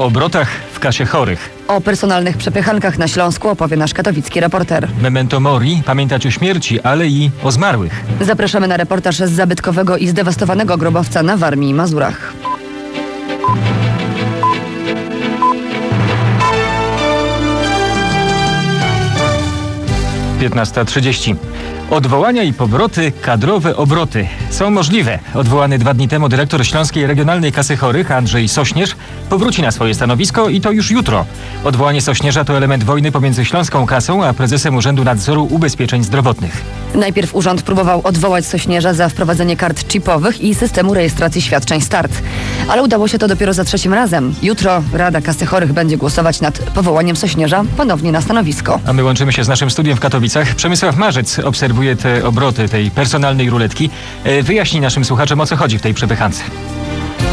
O obrotach w kasie chorych. O personalnych przepychankach na Śląsku opowie nasz katowicki reporter. Memento mori, pamiętać o śmierci, ale i o zmarłych. Zapraszamy na reportaż z zabytkowego i zdewastowanego grobowca na Warmii i Mazurach. Piętnasta trzydzieści. Odwołania i powroty, kadrowe obroty. Są możliwe. Odwołany dwa dni temu dyrektor Śląskiej Regionalnej Kasy Chorych, Andrzej Sośnierz, powróci na swoje stanowisko i to już jutro. Odwołanie Sośnierza to element wojny pomiędzy Śląską Kasą a prezesem Urzędu Nadzoru Ubezpieczeń Zdrowotnych. Najpierw urząd próbował odwołać Sośnierza za wprowadzenie kart chipowych i systemu rejestracji świadczeń start. Ale udało się to dopiero za trzecim razem. Jutro Rada Kasy Chorych będzie głosować nad powołaniem Sośnierza ponownie na stanowisko. A my łączymy się z naszym studiem w Katowicach. Przemysław Marzec obserwuje te obroty tej personalnej ruletki. E, Wyjaśnij naszym słuchaczom, o co chodzi w tej przepychance.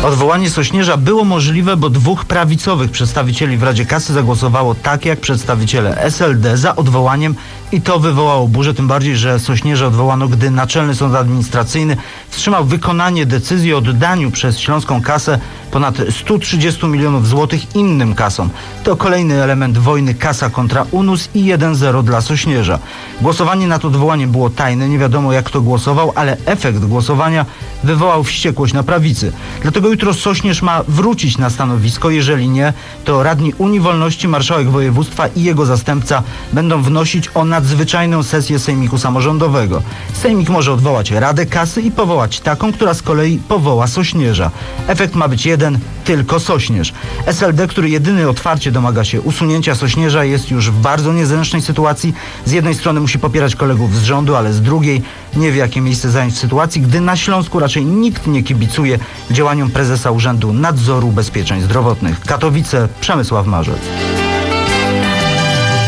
Odwołanie Sośnierza było możliwe, bo dwóch prawicowych przedstawicieli w Radzie Kasy zagłosowało tak jak przedstawiciele SLD za odwołaniem i to wywołało burzę, tym bardziej, że Sośnierza odwołano, gdy Naczelny Sąd Administracyjny wstrzymał wykonanie decyzji o oddaniu przez Śląską Kasę ponad 130 milionów złotych innym kasom. To kolejny element wojny kasa kontra UNUS i 1-0 dla Sośnierza. Głosowanie nad odwołaniem było tajne, nie wiadomo jak kto głosował, ale efekt głosowania wywołał wściekłość na prawicy. Dlatego jutro Sośnierz ma wrócić na stanowisko, jeżeli nie, to radni Unii Wolności, marszałek województwa i jego zastępca będą wnosić o nadzwyczajną sesję Sejmiku Samorządowego. Sejmik może odwołać Radę Kasy i powołać taką, która z kolei powoła Sośnierza. Efekt ma być jeden, tylko Sośnierz. SLD, który jedyny otwarcie domaga się usunięcia Sośnierza, jest już w bardzo niezręcznej sytuacji. Z jednej strony musi popierać kolegów z rządu, ale z drugiej nie wie, jakie miejsce zająć w sytuacji, gdy na Śląsku raczej nikt nie kibicuje działaniom prezesa Urzędu Nadzoru Ubezpieczeń Zdrowotnych. Katowice, Przemysław Marzec.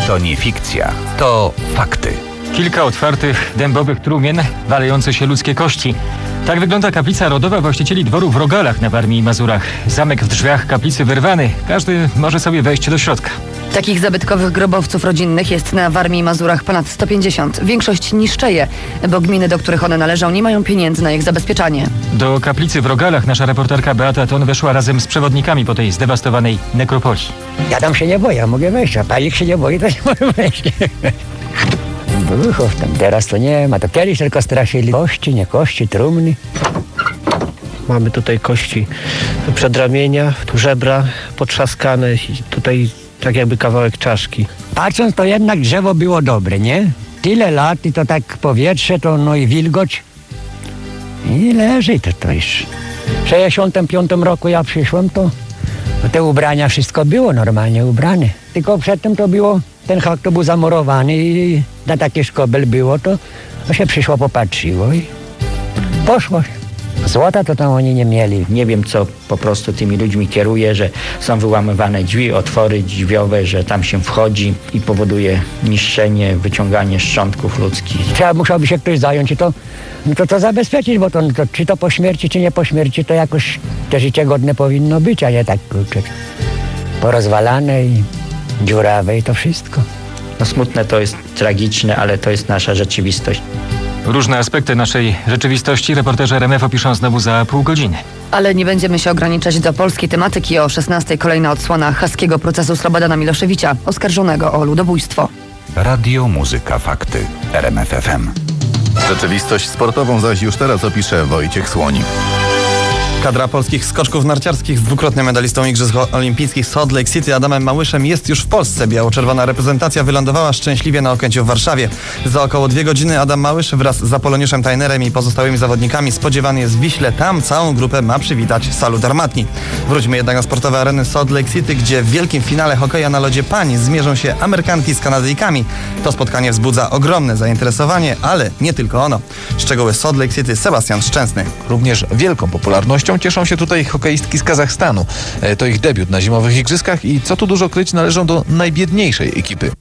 To nie fikcja, to fakty. Kilka otwartych, dębowych trumien, walejące się ludzkie kości. Tak wygląda kaplica rodowa właścicieli dworu w Rogalach na Warmii i Mazurach. Zamek w drzwiach kaplicy wyrwany. Każdy może sobie wejść do środka. Takich zabytkowych grobowców rodzinnych jest na Warmii i Mazurach ponad 150. Większość niszczeje, bo gminy, do których one należą, nie mają pieniędzy na ich zabezpieczanie. Do kaplicy w Rogalach nasza reporterka Beata Ton weszła razem z przewodnikami po tej zdewastowanej nekropolii. Ja tam się nie boję, mogę wejść, a palik się nie boi, to nie może wejść. Duchów tam teraz to nie ma, to kiedyś tylko straszyli. Kości, nie kości, trumny. Mamy tutaj kości przedramienia, tu żebra potrzaskane i tutaj tak jakby kawałek czaszki. Patrząc to jednak drzewo było dobre, nie? Tyle lat i to tak powietrze, to no i wilgoć. I leży to, to już. W 65 roku ja przyszłem, to, te ubrania, wszystko było normalnie ubrane. Tylko przedtem to było, ten hak to był zamurowany i na takie szkobel było, to, to się przyszło, popatrzyło i poszło. Złota to tam oni nie mieli. Nie wiem, co po prostu tymi ludźmi kieruje, że są wyłamywane drzwi, otwory drzwiowe, że tam się wchodzi i powoduje niszczenie, wyciąganie szczątków ludzkich. Trzeba musiałby się ktoś zająć i to, no to, to zabezpieczyć, bo to, to czy to po śmierci, czy nie po śmierci, to jakoś te życie godne powinno być, a nie tak kurczę, porozwalane i dziurawe i to wszystko. No smutne to jest, tragiczne, ale to jest nasza rzeczywistość. Różne aspekty naszej rzeczywistości reporterzy RMF opiszą znowu za pół godziny. Ale nie będziemy się ograniczać do polskiej tematyki. O 16 kolejna odsłona haskiego procesu Slobodana Miloszewicza, oskarżonego o ludobójstwo. Radio, muzyka, fakty. RMFFM. Rzeczywistość sportową zaś już teraz opisze Wojciech Słoni. Kadra polskich skoczków narciarskich z dwukrotnym medalistą Igrzysk Olimpijskich Salt Lake City Adamem Małyszem jest już w Polsce. Biało-czerwona reprezentacja wylądowała szczęśliwie na Okęciu w Warszawie. Za około dwie godziny Adam Małysz wraz z Apoloniuszem Tajnerem i pozostałymi zawodnikami spodziewany jest w Wiśle. Tam całą grupę ma przywitać Salut Armatni. Wróćmy jednak na sportowe areny Salt Lake City, gdzie w wielkim finale hokeja na lodzie pań zmierzą się Amerykanki z Kanadyjkami. To spotkanie wzbudza ogromne zainteresowanie, ale nie tylko ono. Szczegóły Salt Lake City Sebastian Szczęsny. Również wielką popularnością cieszą się tutaj hokeistki z Kazachstanu. E, To ich debiut na zimowych igrzyskach i co tu dużo kryć należą do najbiedniejszej ekipy.